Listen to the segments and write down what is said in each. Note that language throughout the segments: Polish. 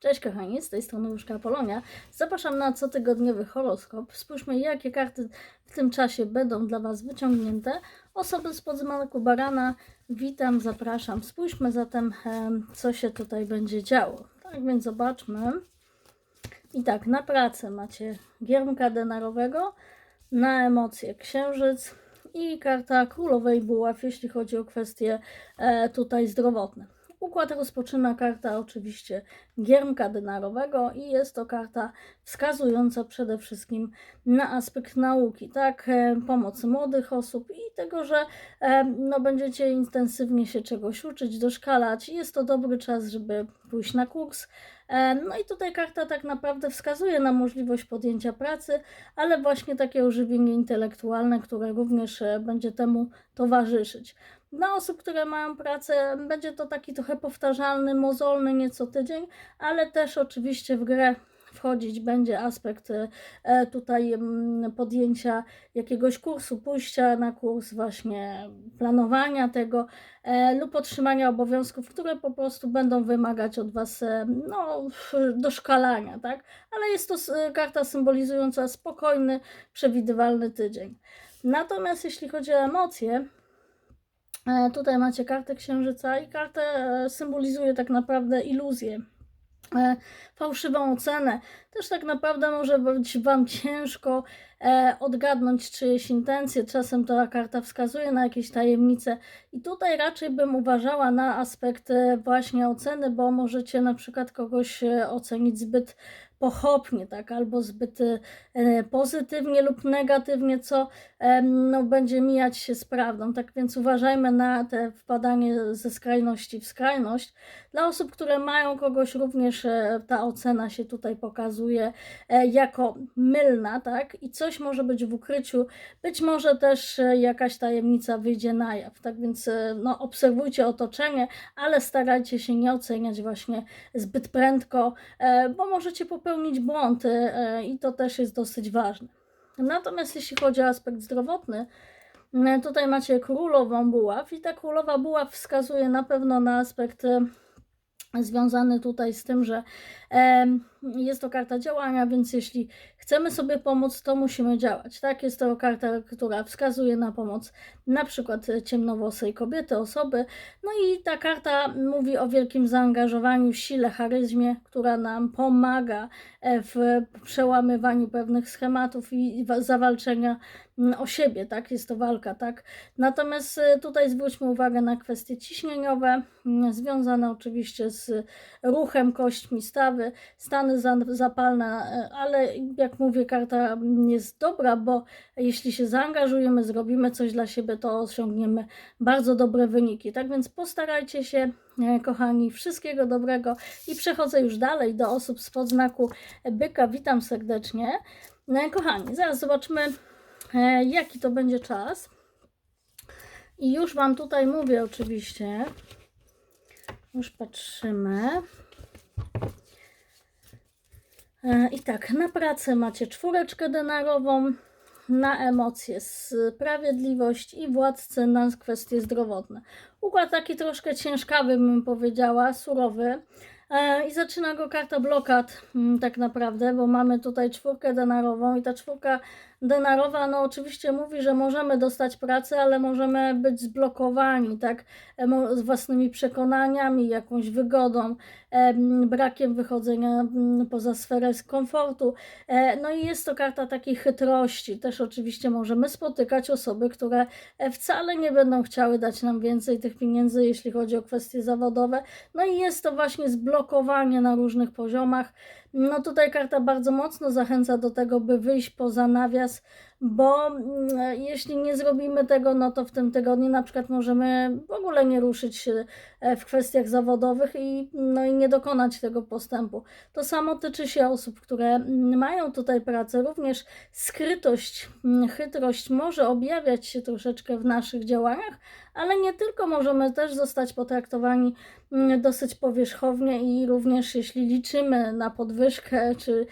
Cześć kochani, z tej strony Łuszka Apolonia. Zapraszam na cotygodniowy horoskop. Spójrzmy, jakie karty w tym czasie będą dla Was wyciągnięte. Osoby spod znaku barana, witam, zapraszam. Spójrzmy zatem, em, co się tutaj będzie działo. Tak więc zobaczmy. I tak, na pracę macie giermka denarowego, na emocje księżyc i karta królowej buław, jeśli chodzi o kwestie e, tutaj zdrowotne. Układ rozpoczyna karta oczywiście giermka denarowego i jest to karta wskazująca przede wszystkim na aspekt nauki, tak, e, pomocy młodych osób i tego, że e, no, będziecie intensywnie się czegoś uczyć, doszkalać. Jest to dobry czas, żeby pójść na kurs. E, No i tutaj karta tak naprawdę wskazuje na możliwość podjęcia pracy, ale właśnie takie ożywienie intelektualne, które również będzie temu towarzyszyć. Dla osób, które mają pracę, będzie to taki trochę powtarzalny, mozolny nieco tydzień, ale też oczywiście w grę wchodzić będzie aspekt e, tutaj podjęcia jakiegoś kursu, pójścia na kurs, właśnie planowania tego e, lub otrzymania obowiązków, które po prostu będą wymagać od Was e, no, doszkalania, tak? Ale jest to karta symbolizująca spokojny, przewidywalny tydzień. Natomiast jeśli chodzi o emocje, Tutaj macie kartę księżyca i kartę e, symbolizuje tak naprawdę iluzję. E, Fałszywą ocenę. Też tak naprawdę może być Wam ciężko e, odgadnąć czyjeś intencje. Czasem ta karta wskazuje na jakieś tajemnice. I tutaj raczej bym uważała na aspekt e, właśnie oceny, bo możecie na przykład kogoś e, ocenić zbyt pochopnie, tak, albo zbyt e, pozytywnie lub negatywnie, co no, będzie mijać się z prawdą. Tak więc uważajmy na te wpadanie ze skrajności w skrajność. Dla osób, które mają kogoś, również e, ta ocena się tutaj pokazuje e, jako mylna, tak? I coś może być w ukryciu, być może też jakaś tajemnica wyjdzie na jaw. Tak więc no, obserwujcie otoczenie, ale starajcie się nie oceniać właśnie zbyt prędko, bo możecie popełnić błąd e, i to też jest dosyć ważne. Natomiast jeśli chodzi o aspekt zdrowotny, e, tutaj macie królową buław i ta królowa buław wskazuje na pewno na aspekt e, związany tutaj z tym, że jest to karta działania, więc jeśli chcemy sobie pomóc, to musimy działać. Tak, jest to karta, która wskazuje na pomoc na przykład ciemnowłosej kobiety, osoby. No i ta karta mówi o wielkim zaangażowaniu, sile, charyzmie, która nam pomaga e, w przełamywaniu pewnych schematów i wa- zawalczenia mm, o siebie, tak? Jest to walka, tak? Natomiast e, tutaj zwróćmy uwagę na kwestie ciśnieniowe, mm, związane oczywiście z ruchem kośćmi stawy, stany za- zapalne, ale jak mówię, karta jest dobra, bo jeśli się zaangażujemy, zrobimy coś dla siebie, to osiągniemy bardzo dobre wyniki. Tak więc postarajcie się, e, kochani, wszystkiego dobrego i przechodzę już dalej do osób spod znaku byka. Witam serdecznie. E, Kochani, zaraz zobaczmy, e, jaki to będzie czas. I już Wam tutaj mówię oczywiście. Już patrzymy. E, I tak, na pracę macie czwóreczkę denarową, na emocje sprawiedliwość i władcę na kwestie zdrowotne. Układ taki troszkę ciężkawy, bym powiedziała, surowy. E, I zaczyna go karta blokad, mm, tak naprawdę, bo mamy tutaj czwórkę denarową i ta czwórka denarowa, no oczywiście mówi, że możemy dostać pracę, ale możemy być zblokowani, tak, emo- z własnymi przekonaniami, jakąś wygodą, em, brakiem wychodzenia poza sferę komfortu. E, No i jest to karta takiej chytrości. Też oczywiście możemy spotykać osoby, które e, wcale nie będą chciały dać nam więcej tych pieniędzy, jeśli chodzi o kwestie zawodowe. No i jest to właśnie zblokowanie na różnych poziomach. No tutaj karta bardzo mocno zachęca do tego, by wyjść poza nawias, bo mm, jeśli nie zrobimy tego, no to w tym tygodniu na przykład możemy w ogóle nie ruszyć się e, w kwestiach zawodowych i, no i nie dokonać tego postępu. To samo tyczy się osób, które mm, mają tutaj pracę. Również skrytość, mm, chytrość może objawiać się troszeczkę w naszych działaniach, ale nie tylko możemy też zostać potraktowani dosyć powierzchownie i również jeśli liczymy na podwyżkę, czy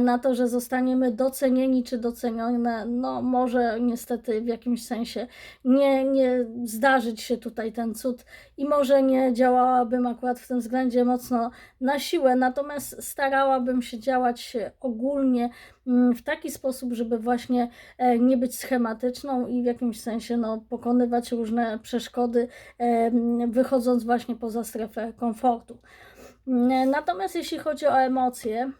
na to, że zostaniemy docenieni czy docenione pewne, no może niestety w jakimś sensie nie, nie zdarzyć się tutaj ten cud i może nie działałabym akurat w tym względzie mocno na siłę, natomiast starałabym się działać ogólnie mm, w taki sposób, żeby właśnie e, nie być schematyczną i w jakimś sensie no, pokonywać różne przeszkody, e, wychodząc właśnie poza strefę komfortu. Mm, Natomiast jeśli chodzi o emocje,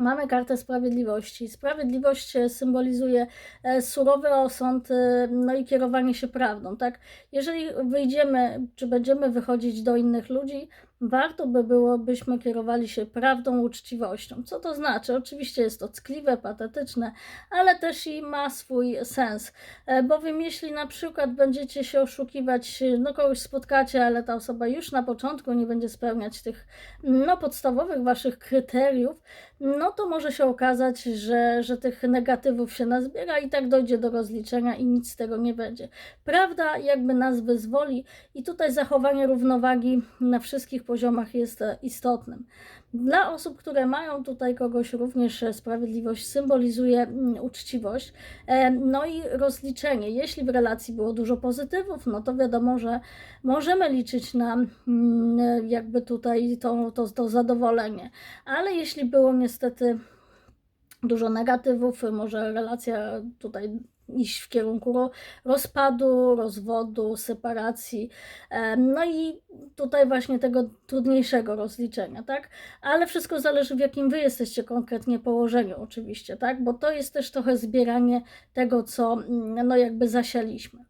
Mamy kartę sprawiedliwości. Sprawiedliwość e, symbolizuje e, surowy osąd, e, no i kierowanie się prawdą, tak? Jeżeli wyjdziemy, czy będziemy wychodzić do innych ludzi, warto by było, byśmy kierowali się prawdą, uczciwością. Co to znaczy? Oczywiście jest to ckliwe, patetyczne, ale też i ma swój sens. E, Bowiem jeśli na przykład będziecie się oszukiwać, no kogoś spotkacie, ale ta osoba już na początku nie będzie spełniać tych no, podstawowych waszych kryteriów, no to może się okazać, że, że tych negatywów się nazbiera i tak dojdzie do rozliczenia i nic z tego nie będzie. Prawda jakby nas wyzwoli i tutaj zachowanie równowagi na wszystkich poziomach jest e, istotnym. Dla osób, które mają tutaj kogoś, również e, sprawiedliwość symbolizuje mm, uczciwość, e, no i rozliczenie. Jeśli w relacji było dużo pozytywów, no to wiadomo, że możemy liczyć na mm, jakby tutaj to, to, to zadowolenie. Ale jeśli było niestety dużo negatywów, może relacja tutaj iść w kierunku ro- rozpadu, rozwodu, separacji, no i tutaj właśnie tego trudniejszego rozliczenia, tak? Ale wszystko zależy w jakim wy jesteście konkretnie położeniu oczywiście, tak? Bo to jest też trochę zbieranie tego, co mm, no jakby zasialiśmy.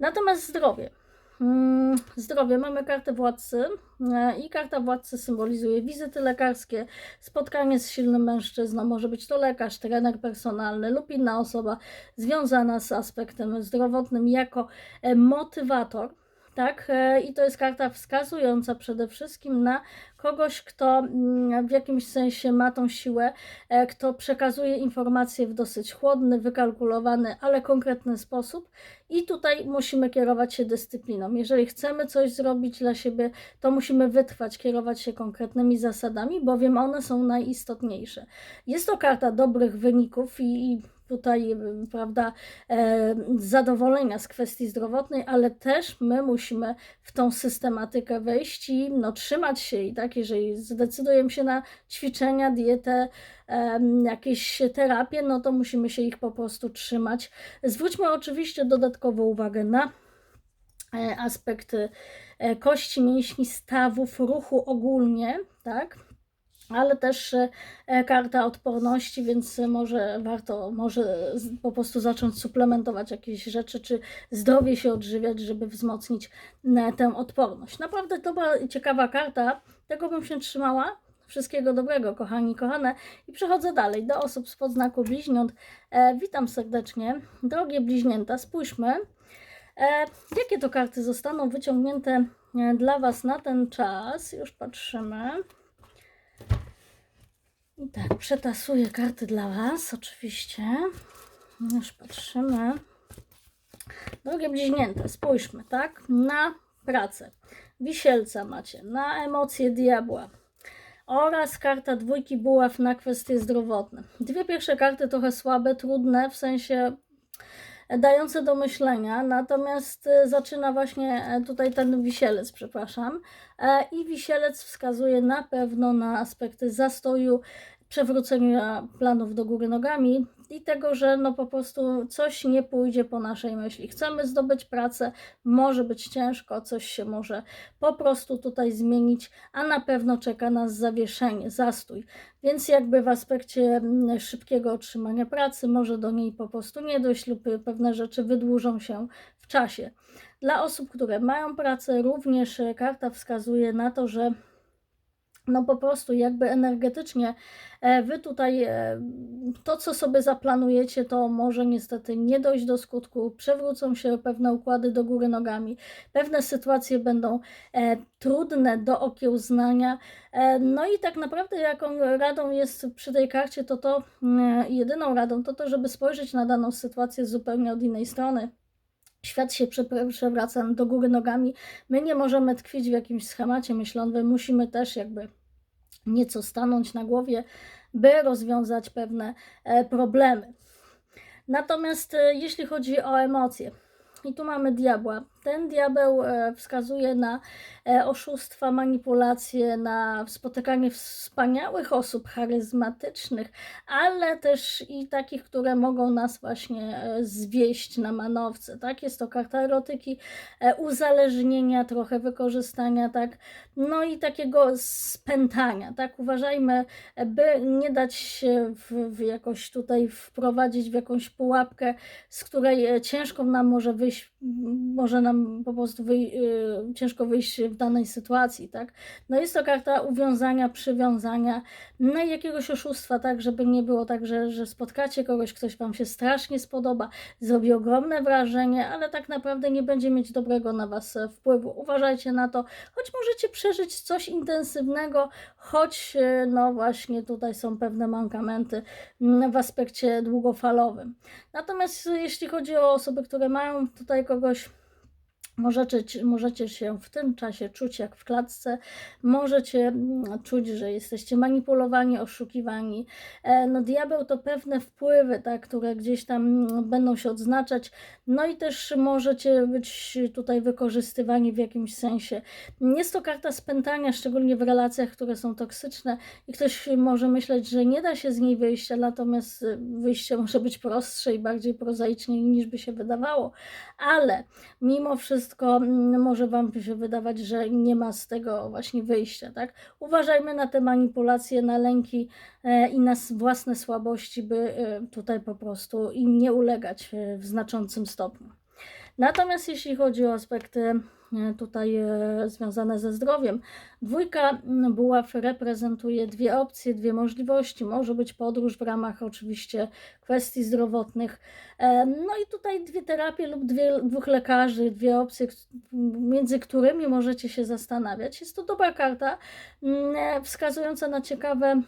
Natomiast zdrowie. Mm, Zdrowie. Mamy kartę władcy e, i karta władcy symbolizuje wizyty lekarskie, spotkanie z silnym mężczyzną. Może być to lekarz, trener personalny lub inna osoba związana z aspektem zdrowotnym jako e, motywator. Tak, e, i to jest karta wskazująca przede wszystkim na kogoś, kto mm, w jakimś sensie ma tą siłę, e, kto przekazuje informacje w dosyć chłodny, wykalkulowany, ale konkretny sposób. I tutaj musimy kierować się dyscypliną. Jeżeli chcemy coś zrobić dla siebie, to musimy wytrwać, kierować się konkretnymi zasadami, bowiem one są najistotniejsze. Jest to karta dobrych wyników i, i tutaj, prawda, e, zadowolenia z kwestii zdrowotnej, ale też my musimy w tą systematykę wejść i no, trzymać się i tak, jeżeli zdecydujemy się na ćwiczenia, dietę, jakieś terapie, no to musimy się ich po prostu trzymać. Zwróćmy oczywiście dodatkową uwagę na e, aspekty e, kości, mięśni, stawów, ruchu ogólnie, tak? Ale też e, karta odporności, więc może warto może po prostu zacząć suplementować jakieś rzeczy, czy zdrowie się odżywiać, żeby wzmocnić e, tę odporność. Naprawdę dobra i ciekawa karta, tego bym się trzymała. Wszystkiego dobrego, kochani, kochane. I przechodzę dalej do osób z podznaku bliźniąt. E, witam serdecznie. Drogie bliźnięta, spójrzmy, e, jakie to karty zostaną wyciągnięte e, dla Was na ten czas. Już patrzymy. Tak, przetasuję karty dla Was, oczywiście. Już patrzymy. Drogie bliźnięte, spójrzmy, tak? Na pracę. Wisielca macie, na emocje diabła oraz karta dwójki buław na kwestie zdrowotne. Dwie pierwsze karty trochę słabe, trudne, w sensie dające do myślenia, natomiast e, zaczyna właśnie e, tutaj ten wisielec, przepraszam, E, i wisielec wskazuje na pewno na aspekty zastoju, przewrócenia planów do góry nogami i tego, że no po prostu coś nie pójdzie po naszej myśli. Chcemy zdobyć pracę, może być ciężko, coś się może po prostu tutaj zmienić, a na pewno czeka nas zawieszenie, zastój. Więc jakby w aspekcie mm, szybkiego otrzymania pracy może do niej po prostu nie dojść lub pewne rzeczy wydłużą się w czasie. Dla osób, które mają pracę, również e, karta wskazuje na to, że no po prostu jakby energetycznie e, wy tutaj e, to, co sobie zaplanujecie, to może niestety nie dojść do skutku, przewrócą się pewne układy do góry nogami, pewne sytuacje będą e, trudne do okiełznania. No i tak naprawdę jaką radą jest przy tej karcie, to to mm, jedyną radą to to, żeby spojrzeć na daną sytuację zupełnie od innej strony. Świat się przewraca do góry nogami. My nie możemy tkwić w jakimś schemacie myślącym, musimy też jakby nieco stanąć na głowie, by rozwiązać pewne e, problemy. Natomiast e, jeśli chodzi o emocje, i tu mamy diabła. Ten diabeł e, wskazuje na e, oszustwa, manipulacje, na spotykanie wspaniałych osób charyzmatycznych, ale też i takich, które mogą nas właśnie e, zwieść na manowce. Tak? Jest to karta erotyki, uzależnienia, trochę wykorzystania, tak? No i takiego spętania, tak? Uważajmy, by nie dać się w, w jakoś tutaj wprowadzić w jakąś pułapkę, z której ciężko nam może wyjść, może nam po prostu wyj, y, ciężko wyjść w danej sytuacji, tak? No jest to karta uwiązania, przywiązania, no i jakiegoś oszustwa, tak, żeby nie było tak, że, że spotkacie kogoś, ktoś Wam się strasznie spodoba, zrobi ogromne wrażenie, ale tak naprawdę nie będzie mieć dobrego na Was e, wpływu. Uważajcie na to, choć możecie przeżyć coś intensywnego, choć e, no właśnie tutaj są pewne mankamenty w aspekcie długofalowym. Natomiast e, jeśli chodzi o osoby, które mają tutaj kogoś Możecie, możecie się w tym czasie czuć jak w klatce, możecie mm, czuć, że jesteście manipulowani, oszukiwani. E, No, diabeł to pewne wpływy, tak, które gdzieś tam mm, będą się odznaczać, no i też możecie być tutaj wykorzystywani w jakimś sensie. Jest to karta spętania, szczególnie w relacjach, które są toksyczne, i ktoś może myśleć, że nie da się z niej wyjść, natomiast y, wyjście może być prostsze i bardziej prozaiczne niż by się wydawało, ale mimo wszystko mm, może Wam się wydawać, że nie ma z tego właśnie wyjścia, tak? Uważajmy na te manipulacje, na lęki e, i na własne słabości, by e, tutaj po prostu im nie ulegać e, w znaczącym stopniu. Natomiast jeśli chodzi o aspekty tutaj e, związane ze zdrowiem, dwójka buław reprezentuje dwie opcje, dwie możliwości. Może być podróż w ramach oczywiście kwestii zdrowotnych. E, No i tutaj dwie terapie lub dwie, dwóch lekarzy, dwie opcje, między którymi możecie się zastanawiać. Jest to dobra karta, e, wskazująca na ciekawe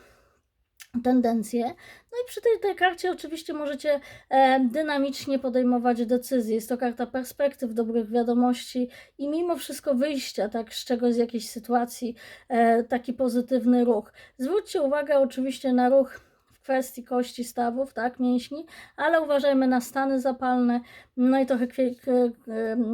tendencje. No i przy tej, tej karcie oczywiście możecie e, dynamicznie podejmować decyzje. Jest to karta perspektyw, dobrych wiadomości i mimo wszystko wyjścia tak z czegoś, z jakiejś sytuacji, e, taki pozytywny ruch. Zwróćcie uwagę oczywiście na ruch kwestii kości stawów, tak, mięśni, ale uważajmy na stany zapalne, no i trochę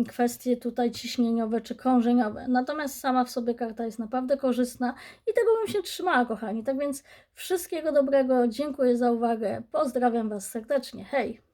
kwestie tutaj ciśnieniowe czy krążeniowe. Natomiast sama w sobie karta jest naprawdę korzystna i tego bym się trzymała, kochani. Tak więc wszystkiego dobrego, dziękuję za uwagę, pozdrawiam Was serdecznie, hej!